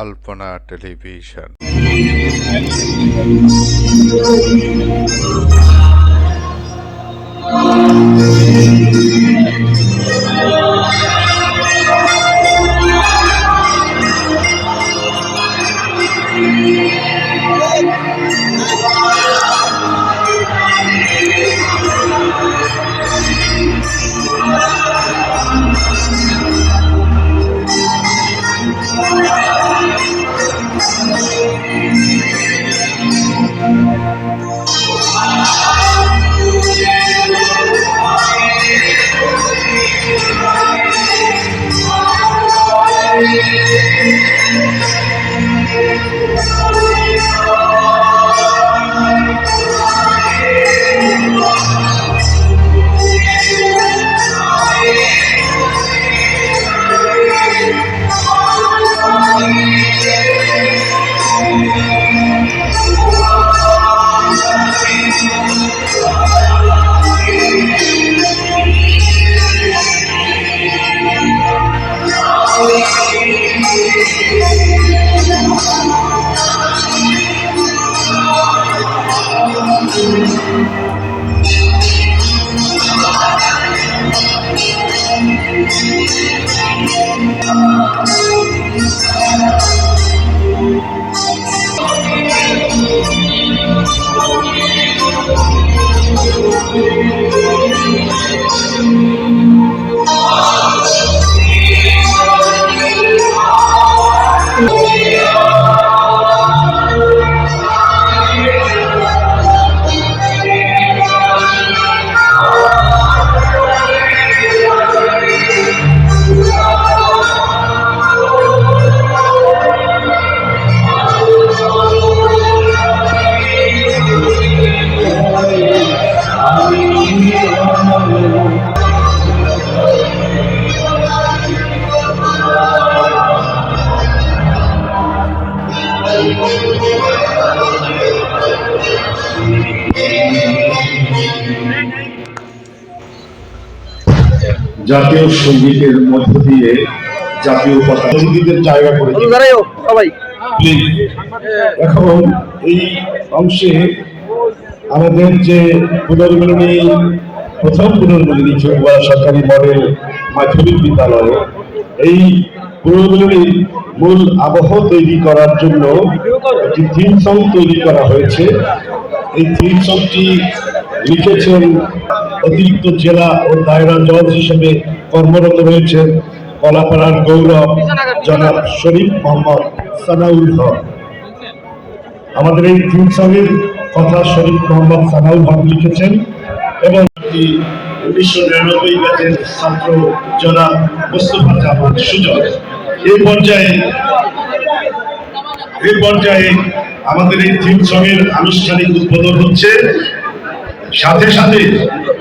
আলপনা television Müzik জাতীয় সঙ্গীতের মধ্য দিয়ে জাতীয় পতাকা সঙ্গীতের জায়গা করে সবাই। এখন এই অংশে আমাদের যে পুনর্মিলনী প্রথম পুনর্মিলনী চৌবা সরকারি মডেল মাধ্যমিক বিদ্যালয়ে এই পুনর্মিলনীর মূল আবহ তৈরি করার জন্য একটি থিম সং তৈরি করা হয়েছে এই থিম সংটি লিখেছেন অতিরিক্ত জেলা ও দায়রা জজ হিসেবে কর্মরত রয়েছেন কলাপাড়ার গৌরব জনাব শরীফ মোহাম্মদ সানাউল হক। আমাদের এই থিম সঙ্গের কথা শরীফ মোহাম্মদ সানাউল হক লিখেছেন এবং উনিশশো নিরানব্বই ব্যাচের ছাত্র জনাব মোস্তফা জামান সুজন। এই পর্যায়ে এই পর্যায়ে আমাদের এই থিম সঙ্গের আনুষ্ঠানিক উদ্বোধন হচ্ছে। সাথে সাথে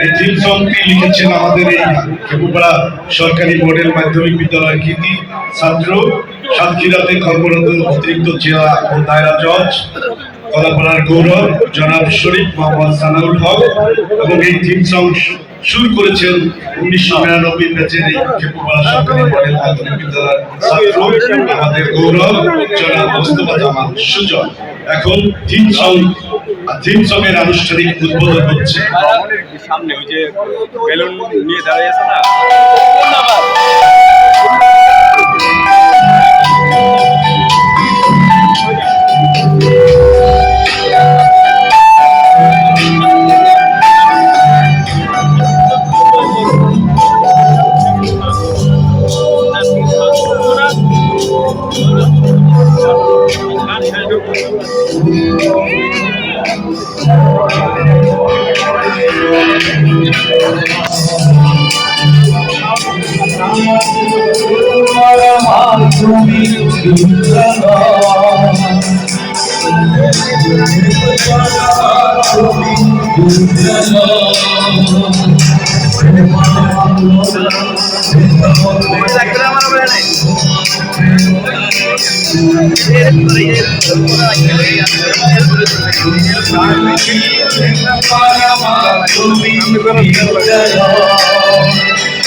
লিখেছেন আমাদের এই খেপুপাড়া সরকারি মডেল মাধ্যমিক বিদ্যালয়ের কৃতি ছাত্র সাতক্ষীরাতে কর্মরত অতিরিক্ত জেলা ও দায়রা জজ, কলাপাড়ার গৌরব, জনাব শরীফ মোহাম্মদ সানাউল হক এবং এই থিম সং শুরু করেছেন উনিশশো নিরানব্বই ব্যাচের এই খেপুপাড়া সরকারি মডেল মাধ্যমিক বিদ্যালয়ের ছাত্র আমাদের গৌরব, জনাব মোস্তফা জামান সুজন। এখন থিম সং এর আনুষ্ঠানিক উদ্বোধন হচ্ছে। সামনে ওই যে বেলুন নিয়ে দাঁড়িয়ে না?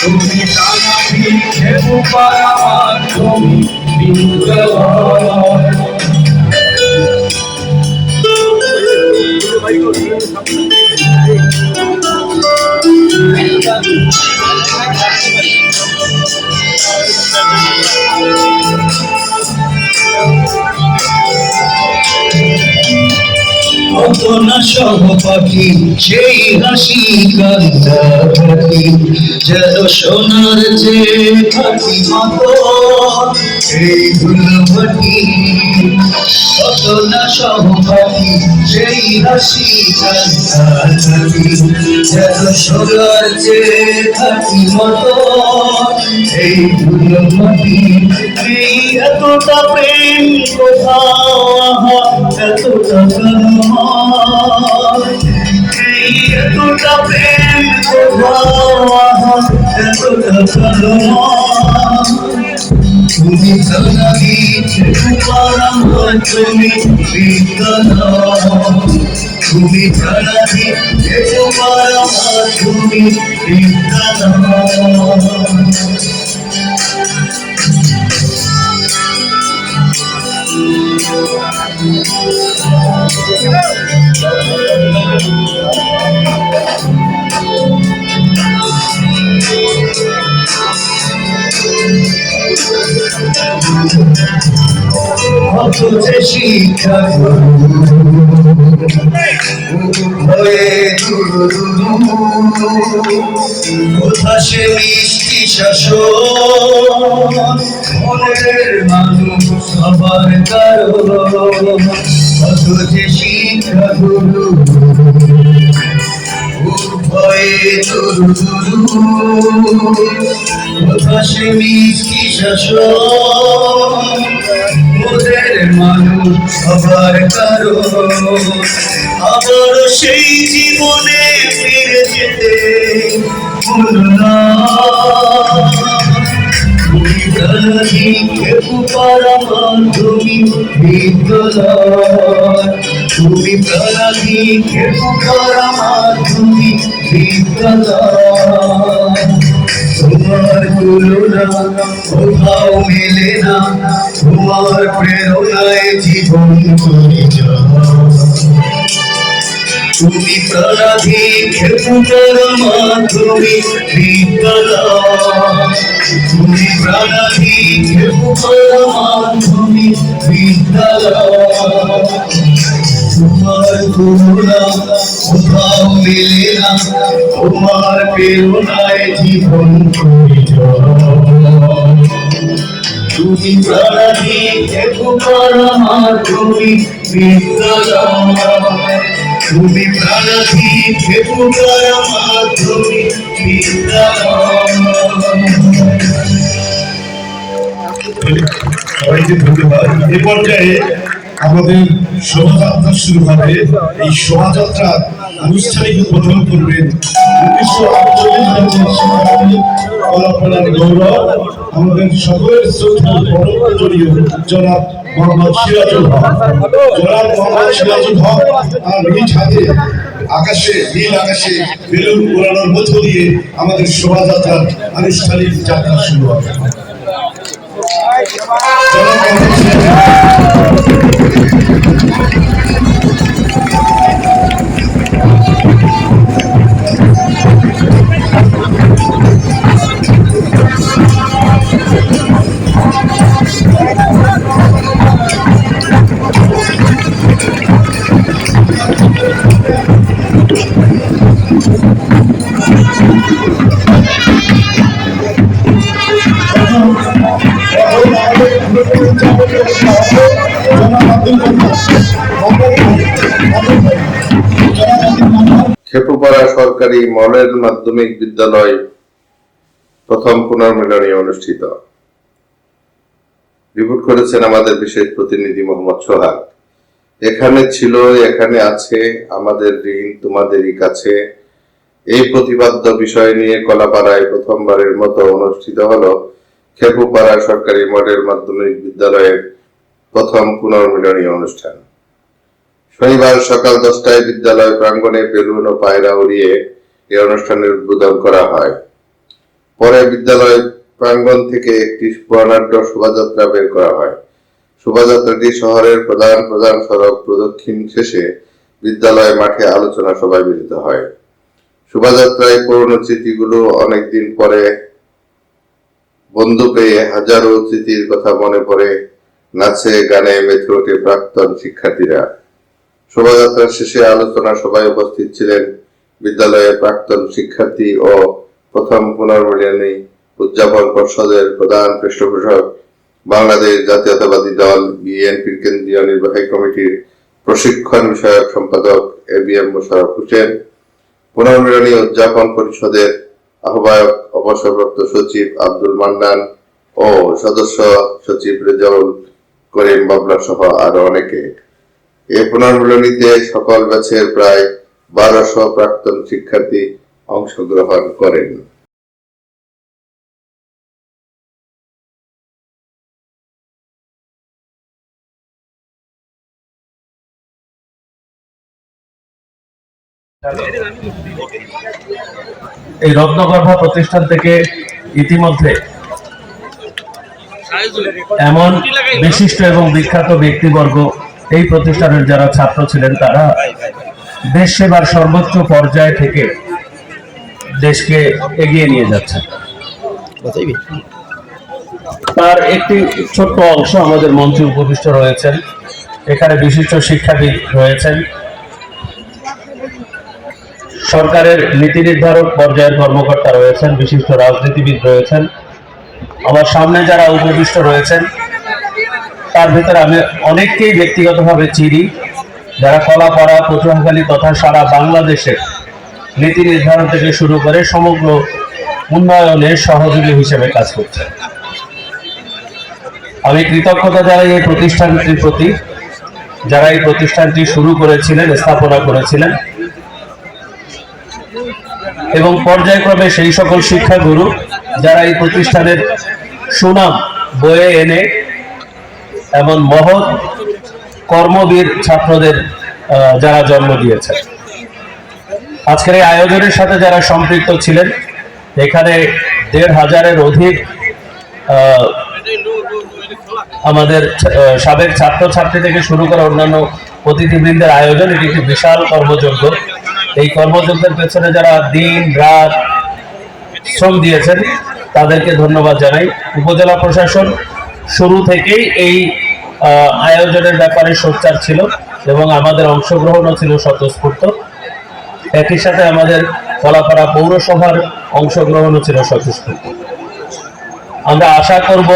তুমি জানা ভিক্ষে পারামার তুমি বিদ্যালয় কত না সহপাঠী সেই হাসি কান্দাকাটি যেন সোনার যে ফাটি মতো এই ধুলভাটি কত না সহপাঠী সেই হাসি কান্দাকাটি যেন সোনার যে ফাটি মতো এই ধুলভাটি এই এতটা প্রেম কোথাও এতটা এই এতটা প্রেম তুমি জানাবি তুমি তুমি তুমি বিদ্যালয় কত যে শিক্ষা হয়ে কোথা সে মিষ্টি শাসন? মনের মানুষ সবার কারণ। কত যে শিক্ষা গুরু ভয়ে দুরু দুরু কোথা সে মিষ্টি শাসন ওদের মানুষ আবার সেই জীবনে ফিরে যেতে না তুমি জানি কেউ পারামান তুমি বিদ্যালয় তোমার কোথাও মেলে না তোমার প্রেরণায় জীবন করে তুমি প্রাণাধি খেপুটার মাধুরী বিদ্যালয় তুমি প্রাণাধি খেপুটার মাধুরী বিদ্যালয় তোমার করুণা কোথাও মেলে না, তোমার প্রেরণায় জীবন তুমি প্রাণী তোমার তুমি বিদ্যালয় তুমি প্রাণী তোমার তুমি সবাইকে ধন্যবাদ এ পর্যায়ে আমাদের শোভাযাত্রা শুরু হবে। এই শোভাযাত্রা আনুষ্ঠানিক উদ্বোধন করবেন উনিশশো আটচল্লিশ গৌরব। আমাদের সকলের শ্রদ্ধা জনাব মোহাম্মদ সিরাজুল হক। জনাব মোহাম্মদ সিরাজুল হক আর নিজ হাতে আকাশে নীল আকাশে বেলুন উড়ানোর মধ্য দিয়ে আমাদের শোভাযাত্রার আনুষ্ঠানিক যাত্রা শুরু হবে। সরকারি মডেল মাধ্যমিক বিদ্যালয় প্রথম পুনর্মিলনী অনুষ্ঠিত। রিপোর্ট করেছেন আমাদের বিশেষ প্রতিনিধি মোহাম্মদ সোহাগ। এখানে ছিল, এখানে আছে, আমাদের ঋণ তোমাদেরই কাছে। এই প্রতিপাদ্য বিষয় নিয়ে কলাপাড়ায় প্রথমবারের মতো অনুষ্ঠিত হলো খেপুপাড়া সরকারি মডেল মাধ্যমিক বিদ্যালয়ের প্রথম পুনর্মিলনী অনুষ্ঠান। শনিবার সকাল দশটায় বিদ্যালয় প্রাঙ্গণে বেলুন ও পায়রা উড়িয়ে এই অনুষ্ঠানের উদ্বোধন করা হয়। পরে বিদ্যালয় প্রাঙ্গণ থেকে একটি বর্ণাঢ্য শোভাযাত্রা বের করা হয়। শোভাযাত্রাটি শহরের প্রধান প্রধান সড়ক প্রদক্ষিণ শেষে বিদ্যালয় মাঠে আলোচনা সভায় মিলিত হয়। শোভাযাত্রায় পুরনো স্মৃতিগুলো অনেকদিন পরে বন্ধু পেয়ে হাজারো স্মৃতির কথা মনে পড়ে, নাচে, গানে মেতে ওঠে প্রাক্তন শিক্ষার্থীরা। শোভাযাত্রার শেষে আলোচনা সভায় উপস্থিত ছিলেন বিদ্যালয়ের প্রাক্তন শিক্ষার্থী ও প্রথম পুনর্মিলনী উদযাপন পর্ষদের প্রধান পৃষ্ঠপোষক, বাংলাদেশ জাতীয়তাবাদী দল, বিএনপির কেন্দ্রীয় নির্বাহী কমিটির প্রশিক্ষণ বিষয়ক সম্পাদক A B M Mosharraf Hossain, পুনর্মিলনী উদযাপন পরিষদের আহ্বায়ক, অবসরপ্রাপ্ত সচিব আব্দুল মান্নান ও সদস্য সচিব রেজাউল করিম বাবলা সহ আরও অনেকে। এই পুনর্মিলনীতে সকল ব্যাচের প্রায় বারোশো প্রাক্তন শিক্ষার্থী অংশগ্রহণ করেন। এই রত্নগর্ভা প্রতিষ্ঠান থেকে ইতিমধ্যে এমন বিশিষ্ট এবং বিখ্যাত ব্যক্তিবর্গ এই প্রতিষ্ঠানের যারা ছাত্র ছিলেন তারা দেশ সেবার সর্বোচ্চ পর্যায় থেকে দেশকে এগিয়ে নিয়ে যাচ্ছে তার একটি ছোট্ট অংশ আমাদের মঞ্চে উপবিষ্ট রয়েছেন। এখানে বিশিষ্ট শিক্ষাবিদ রয়েছেন। সরকারের নীতি নির্ধারক পর্যায়ের কর্মকর্তা রয়েছেন, বিশিষ্ট রাজনীতিবিদ রয়েছেন। আমার সামনে যারা উপবিষ্ট রয়েছেন তার ভিতরে আমি অনেককেই ব্যক্তিগতভাবে চিনি, যারা কলাপাড়া পটুয়াখালী তথা সারা বাংলাদেশের নীতি নির্ধারণ থেকে শুরু করে সমগ্র উন্নয়নের সহযোগী হিসেবে কাজ করছে আমি কৃতজ্ঞতা জানাই এই প্রতিষ্ঠানটির প্রতি, যারা এই প্রতিষ্ঠানটি শুরু করেছিলেন, স্থাপনা করেছিলেন। এবং পর্যায়ক্রমে সেই সকল শিক্ষাগুরু, যারা এই প্রতিষ্ঠানের সুনাম বয়ে এনে এমন মহৎ কর্মবীর ছাত্রদের যারা জন্ম দিয়েছে আজকের এই আয়োজনের সাথে যারা সম্পৃক্ত ছিলেন, এখানে দেড় হাজারের অধিক আমাদের সাবেক ছাত্রছাত্রী থেকে শুরু করে অন্যান্য অতিথিবৃন্দের আয়োজন, এটি একটি বিশাল কর্মযজ্ঞ। এই কর্মযজ্ঞের পেছনে যারা দিন, রাত শ্রম দিয়েছেন, তাদেরকে ধন্যবাদ জানাই। উপজেলা প্রশাসন শুরু থেকেই এই আয়োজনের ব্যাপারে সোচ্চার ছিল এবং আমাদের অংশগ্রহণও ছিল স্বতঃস্ফূর্ত। একই সাথে আমাদের কলাপাড়া পৌরসভার অংশগ্রহণও ছিল স্বতঃস্ফূর্ত। আমরা আশা করব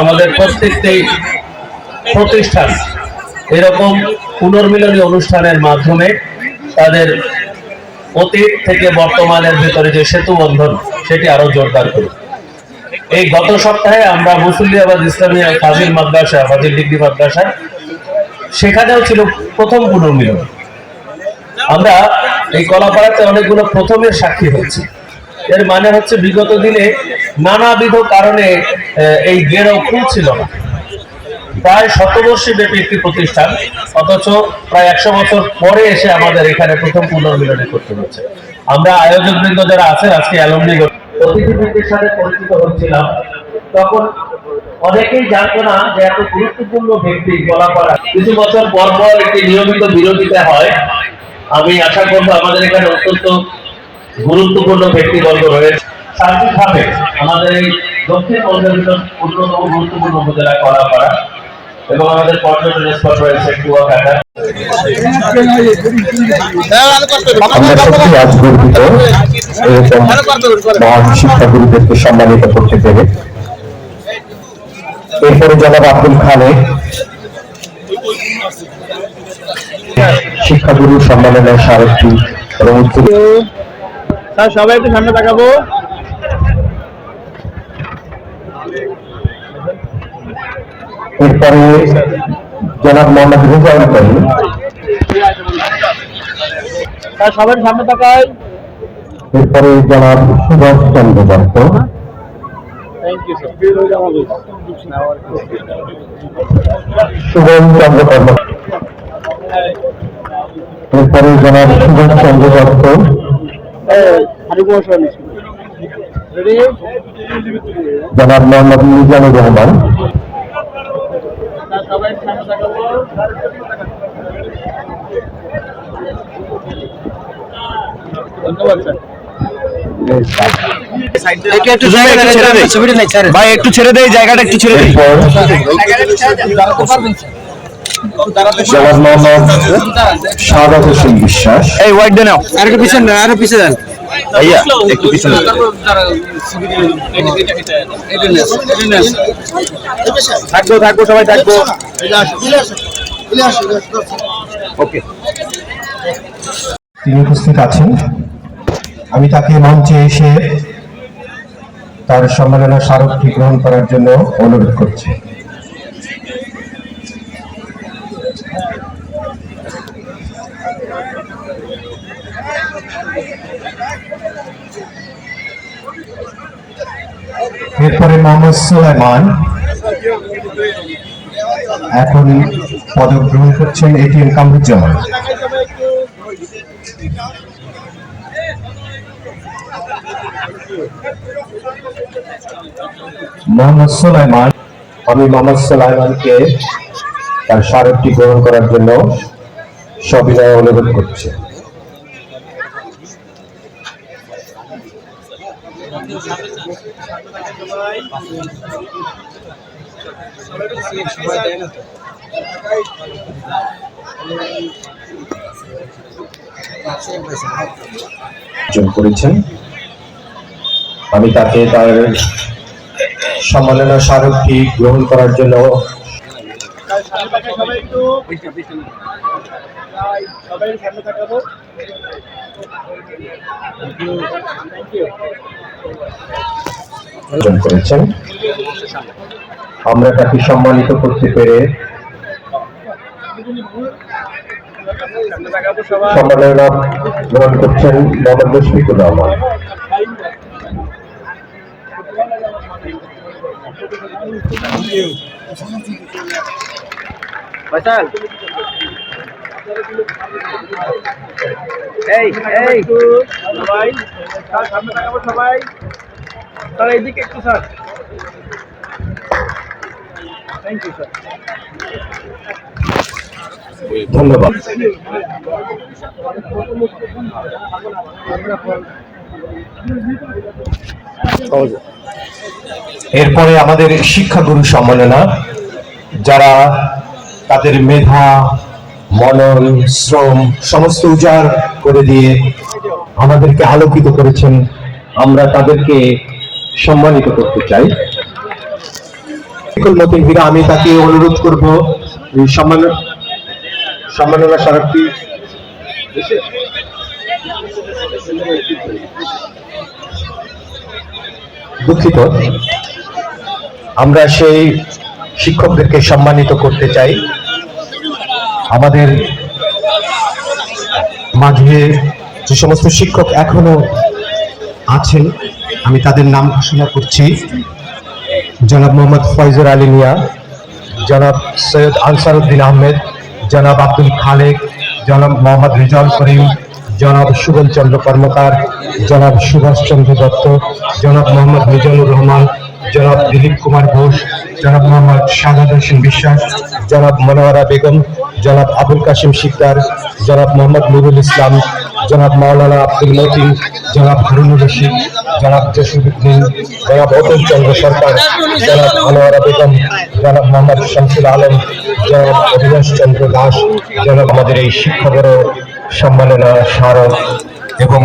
আমাদের প্রত্যেকটি প্রতিষ্ঠান এরকম পুনর্মিলনী অনুষ্ঠানের মাধ্যমে তাদের অতীত থেকে বর্তমানের ভেতরে যে সেতু বন্ধন সেটি আরও জোরদার করবে এই গত সপ্তাহে আমরা মুসুলিয়াবাদ ইসলামিয়া ফাজিল মাদ্রাসা, ফাজিল ডিগ্রি মাদ্রাসা, সেখানেও ছিল প্রথম পুনর্মিলন। আমরা এই কলাপাড়াতে অনেকগুলো প্রথমের সাক্ষী হচ্ছি এর মানে হচ্ছে বিগত দিনে নানাবিধ কারণে এই গেরো খুলছিল না। প্রায় শতবর্ষী ব্যাপী একটি প্রতিষ্ঠান, অথচ প্রায় একশো বছর পরে এসে আমাদের এখানে প্রথম পুনর্মিলনী করতে হচ্ছে আমরা আয়োজক বৃন্দ যারা আছেন, আজকে অ্যালমনি অতিথিবৃন্দের সাথে পরিচিত হচ্ছিলাম। তখন অনেকেই জানতো না যে এত গুরুত্বপূর্ণ ব্যক্তি বলা পড়া। কিছু বছর পর পর একটি নিয়মিত বিরোধিতা হয়। আমি আশা করব আমাদের এখানে অত্যন্ত গুরুত্বপূর্ণ ব্যক্তিবর্গ রয়েছে। সার্বিকভাবে আমাদের এই দক্ষিণ পঞ্চবিশন অন্যতম গুরুত্বপূর্ণ উপজেলা কলাপাড়া এবং আমাদের পর্যটন স্পট রয়েছে কুয়াকাটা। শিক্ষাগুরুদেরকে সম্মানিত করতে পেরে এরপরে জনাব আব্দুল খালেক শিক্ষাগুরু সম্মেলনের স্যার, সবাই একটু সামনে তাকাবো। এরপরে জনাব মোহাম্মদ রেজাউল করিম। স্যার সবাই সামনে তাকাই। এরপরে জনাব সুভাষ চন্দ্র দত্ত সুবল চন্দ্র কর্ম এরপরে জনাব সুভাষ চন্দ্র দত্ত জনাব মোহাম্মদ মিজানুর রহমান। সবাই সামনে ধন্যবাদ স্যার। ভাই একটু ছেড়ে দেই জায়গাটা একটু ছেড়ে হোসেন বিশ্বাস। এই ওয়াইড দে নাও। আর পিছনে আরও পিছনে দেন। ভাইয়া একটু পিছনে থাকব থাকব সবাই থাকব ওকে তিনি উপস্থিত আছেন। আমি তাকে মঞ্চে এসে তার সম্মেলনের স্মারকটি গ্রহণ করার জন্য অনুরোধ করছি। এরপরে মোহাম্মদ সুলাইমান। এখন পদক গ্রহণ করছেন এটিএম কামরুজ্জামান। মোহাম্মদ সুলাইমান, আমি মোহাম্মদ সুলাইমানকে তার স্মারকটি গ্রহণ করার জন্য সবিনয় অনুরোধ করছি। করেছেন। আমি তাকে তার সম্মাননা স্মারকটি গ্রহণ করার জন্য সবাই একটু অর্জন করেছেন। আমরা তাকে সম্মানিত করতে পেরে সম্মাননা গ্রহণ করছেন মোহাম্মদ মুশফিকুর রহমান স্যার এইদিকে একটু স্যার। থ্যাংক ইউ স্যার এরপরে আমাদের শিক্ষাগুরু সম্মাননা, যারা তাদের মেধা, মনন, শ্রম সমস্ত উজাড় করে দিয়ে আমাদেরকে আলোকিত করেছেন। আমরা তাদেরকে সম্মানিত করতে চাই। আমি তাকে অনুরোধ করব সম্মান, সম্মাননা স্মারকটি দুঃখিত। আমরা সেই শিক্ষকদেরকে সম্মানিত করতে চাই। আমাদের মাঝে যে সমস্ত শিক্ষক এখনও আছেন, আমি তাদের নাম ঘোষণা করছি। জনাব মোহাম্মদ ফয়জুর আলী মিয়া, জনাব সৈয়দ আনসারউদ্দিন আহমেদ, জনাব আব্দুল খালেক, জনাব মোহাম্মদ রেজাউল করিম, জনাব সুবল চন্দ্র কর্মকার, জনাব সুভাষ চন্দ্র দত্ত, জনাব মোহাম্মদ মিজানুর রহমান, জনাব দিলীপ কুমার ঘোষ, জনাব মোহাম্মদ শাহাদ হোসেন বিশ্বাস, জনাব মনোয়ারা বেগম, জনাব আবুল কাশিম শিকদার, জনাব মোহাম্মদ নুরুল ইসলাম জনাব মাওলানা আব্দুল মতিন, জনাব হারুনুর রশিদ, জনাব জসিরুদ্দিন জনাব অতুল চন্দ্র সরকার, জনাব আনোয়ারা বেগম, জনাব মোহাম্মদ শামসুল আলম, জনাব অভিনাশ চন্দ্র দাস, জনাব আমাদের এই শিক্ষকের সম্মাননা স্মারক এবং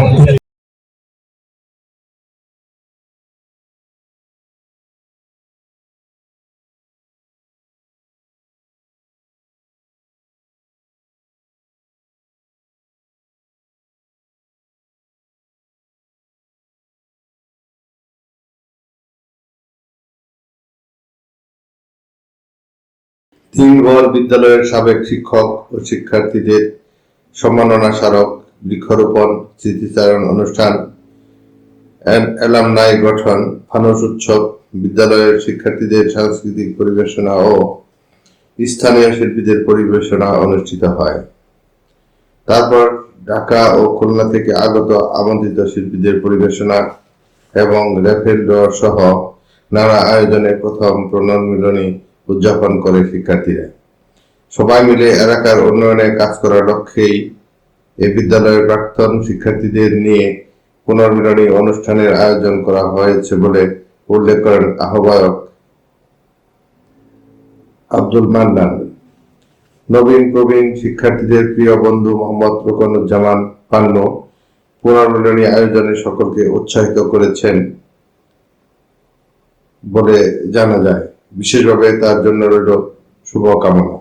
তিনগড় বিদ্যালয়ের সাবেক শিক্ষক ও শিক্ষার্থীদের সম্মাননা স্মারক, বৃক্ষরোপণ, স্মৃতিচারণ অনুষ্ঠান অ্যালামনাই গঠন, ফানুস উৎসব, বিদ্যালয়ের শিক্ষার্থীদের সাংস্কৃতিক পরিবেশনা ও স্থানীয় শিল্পীদের পরিবেশনা অনুষ্ঠিত হয়। তারপর ঢাকা ও খুলনা থেকে আগত আমন্ত্রিত শিল্পীদের পরিবেশনা এবং রেফেল সহ নানা আয়োজনে প্রথম পুনর্মিলনী উদযাপন করে শিক্ষার্থীরা সবাই মিলে এলাকার উন্নয়নে কাজ করার লক্ষ্যেই এই বিদ্যালয়ের প্রাক্তন শিক্ষার্থীদের নিয়ে পুনর্মিলনী অনুষ্ঠানের আয়োজন করা হয়েছে বলে উল্লেখ করেন আহ্বায়ক আব্দুল মান্নান। নবীন প্রবীণ শিক্ষার্থীদের প্রিয় বন্ধু মোহাম্মদ রুকনুজ্জামান পান্নু পুনর্মিলনী আয়োজনে সকলকে উৎসাহিত করেছেন বলে জানা যায়। বিশেষভাবে তার জন্য রইল শুভকামনা।